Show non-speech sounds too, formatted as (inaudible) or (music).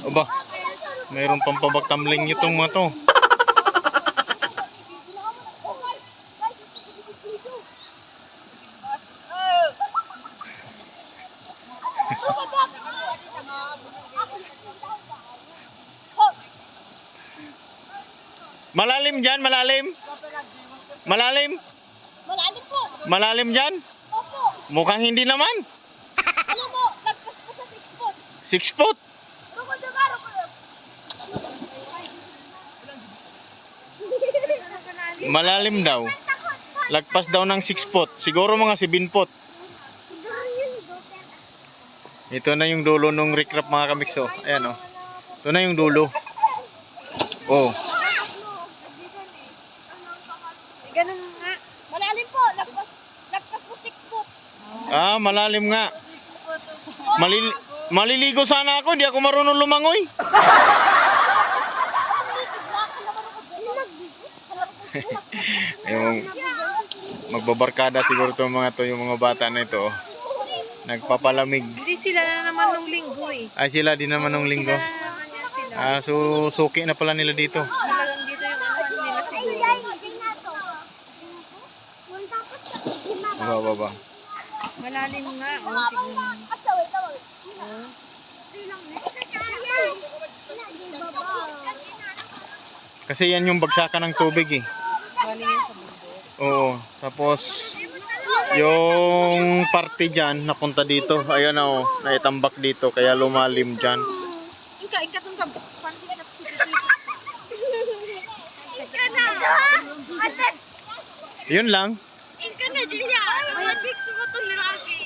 Aba, mayroon pang pabagtamling itong mga to. (laughs) Malalim dyan, malalim. Malalim. Malalim po. Malalim dyan. Opo. Mukhang hindi naman. Ano po? Lagpas po sa 6 foot. Six foot. Ruko na ba? Na. Malalim daw. Lagpas daw ng 6 foot. Siguro mga 7 foot. Ito na yung dulo nung recrap mga kamikso. Ayan o. Ito na yung dulo. Oh. Nga. Malalim po. Lagpas, lagpas po 6 foot. Ah, malalim nga. Malil maliligo sana ako. Hindi ako marunong lumangoy. (laughs) Yung magbabarkada siguro itong mga to, yung mga bata na ito. oh. Nagpapalamig. Hindi sila na naman nung linggo eh. Ay sila din naman nung linggo. Sila na naman yan sila. Ah, so suki na pala nila dito. Talagang dito yung ano nila siguro. Baba, baba. Malalim nga. Oh, tignan. Oh. Kasi yan yung bagsakan ng tubig eh. Oo. Tapos yung parte dyan napunta dito. Ayan na oh, naitambak dito kaya lumalim dyan. Ika, ika tong ka. Yun lang. Inka na dyan siya. Mga chicks mo itong lalaki.